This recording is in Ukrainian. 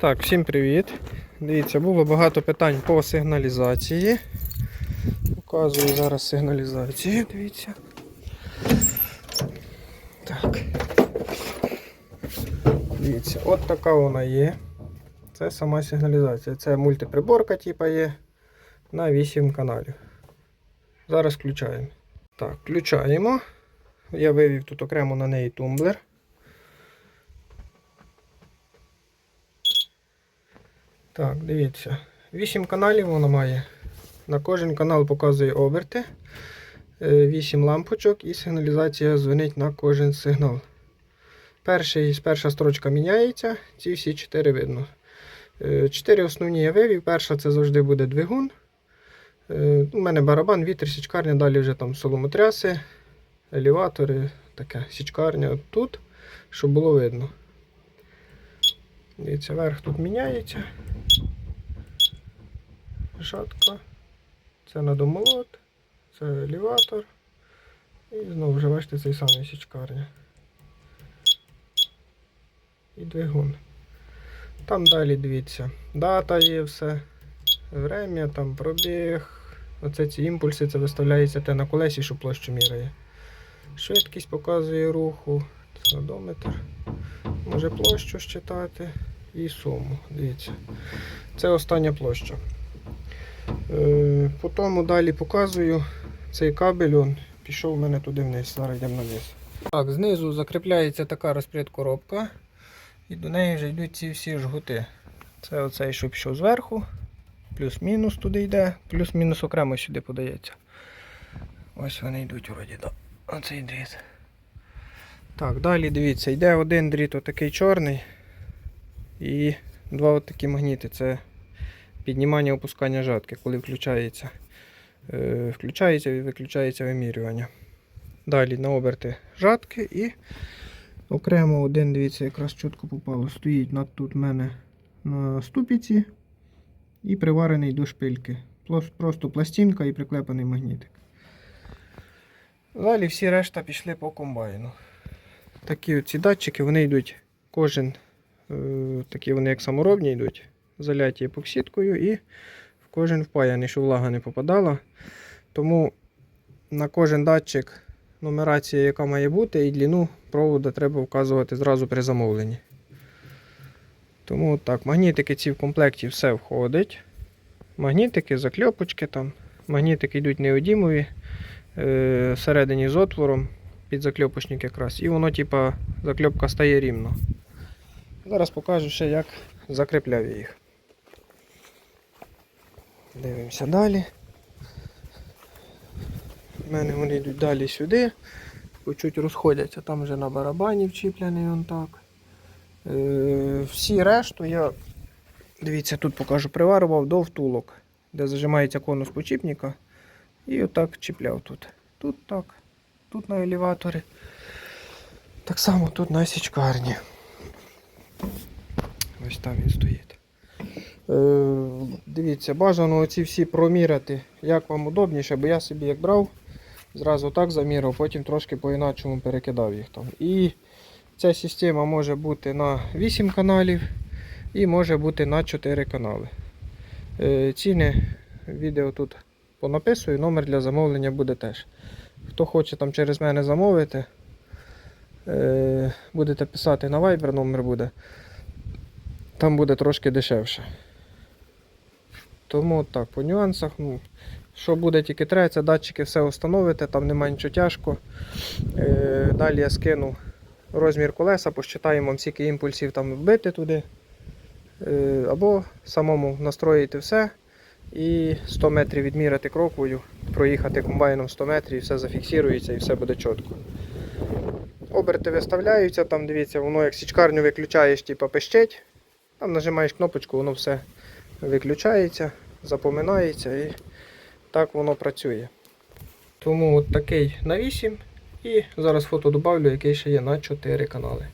Так, всім привіт. Дивіться, було багато питань по сигналізації. Показую зараз сигналізацію, дивіться. Так. Дивіться, от така вона є. Це сама сигналізація. Це мультиприборка, типа є на 8 каналів. Зараз включаємо. Так, включаємо. Я вивів тут окремо на неї тумблер. Так, дивіться. 8 каналів вона має. На кожен канал показує оберти. 8 лампочок і сигналізація дзвонить на кожен сигнал. Перший, перша строчка міняється, ці всі 4 видно. 4 основні я вивів. Перша це завжди буде двигун. Е, У мене барабан, вітер, січкарня, далі вже там соломотряси, елеватори, таке січкарня тут, щоб було видно. Дивіться, верх тут міняється. Шатка. Це надомолот, це елеватор. І знову вже бачите цей самий січкарня. І двигун. Там далі дивіться, дата є все, время, там пробіг. Оце ці імпульси, це виставляється те на колесі, що площу міряє. Швидкість показує руху, садометр. Може площу считати і суму. Дивіться. Це остання площа. Е, по тому далі показую цей кабель, он пішов у мене туди вниз, зараз йдемо на. Так, знизу закріпляється така розпредкоробка. І до неї вже йдуть ці всі жгути. Це оцей, що пішов зверху, плюс-мінус туди йде, плюс-мінус окремо сюди подається. Ось вони йдуть вроді, да. Оцей дріт. Так, далі дивіться, йде один дріт отакий чорний і два отакі магніти. Це піднімання опускання жатки, коли включається. Е, включається і виключається вимірювання. Далі на оберти жатки і окремо один, дивіться, якраз чітко попало. Стоїть над тут в мене на ступіці і приварений до шпильки. Просто пластинка і приклепаний магнітик. Далі всі решта пішли по комбайну. Такі оці датчики, вони йдуть кожен, е, такі вони як саморобні йдуть, заляті епоксидкою і в кожен впаяний, щоб влага не попадала. Тому на кожен датчик нумерація, яка має бути, і длину проводу треба вказувати зразу при замовленні. Тому так, магнітики ці в комплекті все входить. Магнітики, закльопочки там. Магнітики йдуть неодімові, е, всередині з отвором під закльопочник якраз. І воно, типа, закльопка стає рівно. Зараз покажу ще, як закріпляв я їх. Дивимося далі. У мене вони йдуть далі сюди. Чуть розходяться. Там вже на барабані вчіплений он так. Е, всі решту я, дивіться, тут покажу, приварював до втулок, де зажимається конус почіпника. І отак чіпляв тут. Тут так, тут на елеваторі. Так само тут на січкарні. Ось там він стоїть. Е, дивіться, бажано оці всі проміряти, як вам удобніше, бо я собі як брав, зразу так заміряв, потім трошки по-іначому перекидав їх там. І ця система може бути на 8 каналів і може бути на 4 канали. Е, ціни відео тут понаписую, номер для замовлення буде теж. Хто хоче там через мене замовити, е, будете писати на Viber, номер буде. Там буде трошки дешевше. Тому так, по нюансах, ну, що буде тільки треба, датчики все встановити, там немає нічого тяжко. Е, далі я скину розмір колеса, посчитаємо скільки імпульсів там вбити туди. Е, або самому настроїти все і 100 метрів відміряти кроковою, проїхати комбайном 100 метрів, і все зафіксується і все буде чітко. Оберти виставляються, там дивіться, воно як січкарню виключаєш, типу пищить. Там нажимаєш кнопочку, воно все виключається, запоминається і так воно працює. Тому от такий на 8 і зараз фото добавлю, який ще є на 4 канали.